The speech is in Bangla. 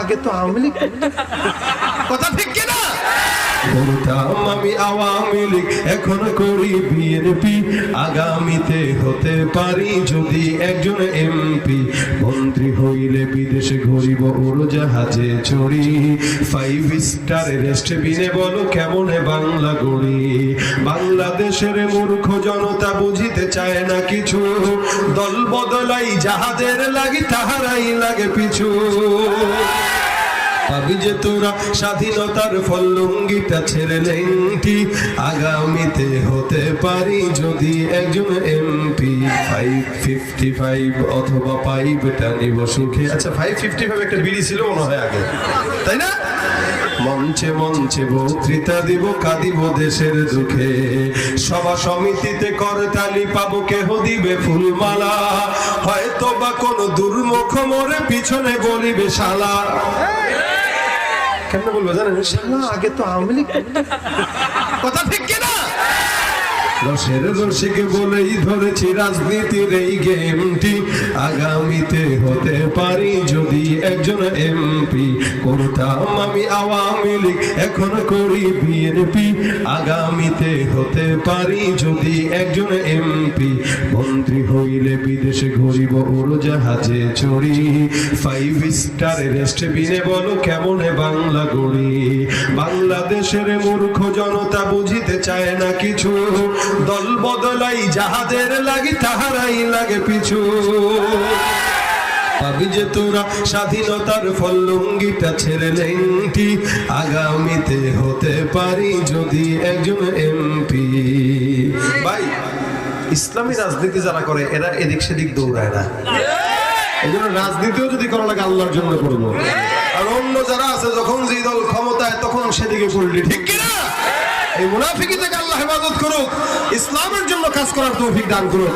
আগে তো আওয়ামী লীগ কথা ঠিক কিনা? করতাম আমি আওয়ামী লীগ, এখন করি বিএনপি আগামীতে হতে পারি যদি একজন এমপি মন্ত্রী হইলে বিদেশে ঘুরিব উড়োজাহাজে চড়ি। ফাইভ স্টার রেস্ট বিনে বলো কেমনে বাংলা গড়ি? বাংলাদেশের মূর্খ জনতা বুঝিতে চায় না কিছু। দল বদলাই যাহাদের লাগি তাহারাই লাগে পিছু। পাবি যে তোরা স্বাধীনতার ফল লুঙ্গিটা ছেড়ে লেংটি আগামীতে হতে পারি যদি একজন এমপি। ফাইভ ফিফটি ফাইভ অথবা পাইপটা নিব সুখে। আচ্ছা ফাইভ ফিফটি ফাইভ একটা বিড়ি ছিল মনে হয় আগে। তাই না? মঞ্চে মঞ্চে বক্তৃতা দিব, কাঁদিব দেশের দুঃখে। সভা সমিতিতে করতালি পাবো, কেহ দিবে ফুলমালা। হয়তো বা কোনো দুর্মুখ মোরে পিছনে বলিবে শালা। কেমন বলব জানেন? শালা, আগে তো আওয়ামী লীগ কথা ঠিক কিনা রসের রসিকে বলেই ধরেছি রাজনীতির এই গেমটি। আগামীতে হতে পারি যদি একজন এমপি। করতাম আমি আওয়ামী লীগ। এখন করি বিএনপি। আগামীতে হতে পারি যদি একজন এমপি। মন্ত্রী হইলে বিদেশে ঘুরিব উড়োজাহাজে চড়ি। ফাইভ স্টার রেস্ট বিনে বলো কেমনে বাংলা গড়ি? বাংলাদেশের মূর্খ জনতা বুঝিতে চায় না কিছু। দল বদলাই যাহাদের লাগি তাহারাই লাগে পিছু। পাবি যে তোরা স্বাধীনতার ফল লুঙ্গিটা ছেড়ে লেংটি আগামীতে হতে পারি যদি একজন এমপি। ভাই, ইসলামী রাজনীতি যারা করে, এরা এদিক সেদিক দৌড়ায় না। এই জন্য রাজনীতিও যদি করা লাগে, আল্লাহর জন্য করব। আর অন্য যারা আছে, যখন যে দল ক্ষমতায়, তখন সেদিকে পড়লি ঠিক কিনা? এই মুনাফিকি থেকে আল্লাহ হেফাজত করুক, ইসলামের জন্য কাজ করার তৌফিক দান করুক।